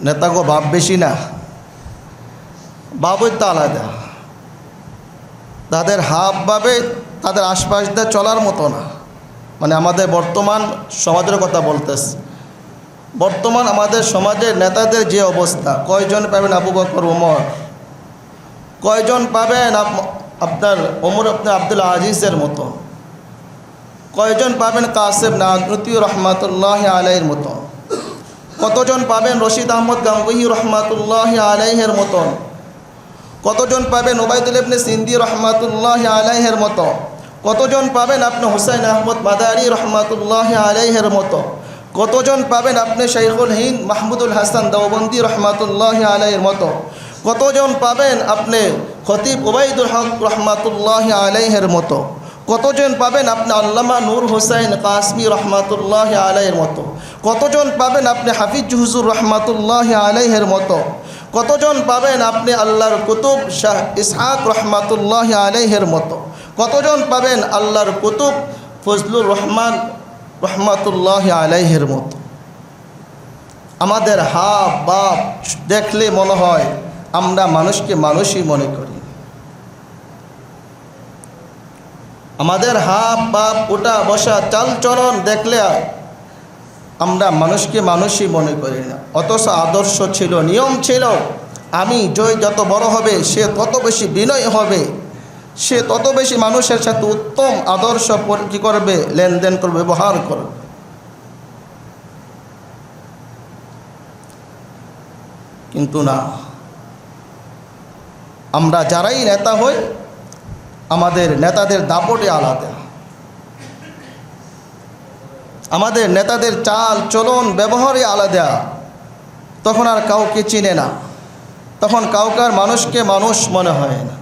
নেতাগো ভাব বেশি না। বাবুই তো আলাদা। তাদের হাব ভাবে তাদের আশপাশ দিয়ে চলার মতো না। মানে আমাদের বর্তমান সমাজের কথা বলতেছে বর্তমান আমাদের সমাজের নেতাদের যে অবস্থা, কয়জন পাবেন আবু বকর, ওমর? কয়জন পাবেন আপ- আপনার ওমর আপনার আব্দুল আজিজের মতো? কয়জন পাবেন কাসেম নাগনতি রহমাতুল্লাহ আলাইয়ের মতো? কতজন পাবেন রশিদ আহমদ গাঙ্গুহি রহমাতুল্লাহ আলাইহের মতন? কতজন পাবেন ওবায়দুল ইবনে সিন্দি রহমাতুল্লাহ আলাইহের মতো কতজন পাবেন আপনি হুসাইন আহমদ মাদারি রহমাতুল্লাহ আলাইহের মতো কতজন পাবেন আপনি শাইখুল হিন্দ মাহমুদুল হাসান দেওবন্দি রহমাতুল্লাহ আলাইয়ের মতো কতজন পাবেন আপনি খতিব ওবায়দুল হক রহমাতুল্লাহ আলাইহের মতো কতজন পাবেন আপনি আল্লামা নূর হোসাইন কাসমি রহমাতুল্লাহ আলাইয়ের মতো? কতজন পাবেন আপনি হাফিজ হুজুর রহমাতুল্লাহ আলাইহের মতো? কতজন পাবেন আপনি আল্লাহর কুতুব শাহ ইসহাক রহমাতুল্লাহ আলাইহের মতো? কতজন পাবেন আল্লাহর কুতুব ফজলুর রহমান রহমাতুল্লাহ আলাইহের মতো? আমাদের হাব, বাপ দেখলে মনে হয় আমরা মানুষকে মানুষই মনে করি। আমাদের হাব বাপ ওটা বসা চাল চলন দেখলে আমরা মানুষকে মানুষই মনে করি না। অথচ আদর্শ ছিল, নিয়ম ছিল, আমি জয় যত বড় হবে, সে তত বেশি বিনয় হবে। সে তত বেশি মানুষের সাথে উত্তম আদর্শ কি করবে? লেনদেন করবে, ব্যবহার করবে। কিন্তু না। আমরা যারাই নেতা হই আমাদের নেতাদের দাপটে আলাদা। আমাদের নেতাদের চাল, চলন ব্যবহারে আলাদা। তখন আর কাউকে চিনে না। তখন কাউকার মানুষকে মানুষ মনে হয় না।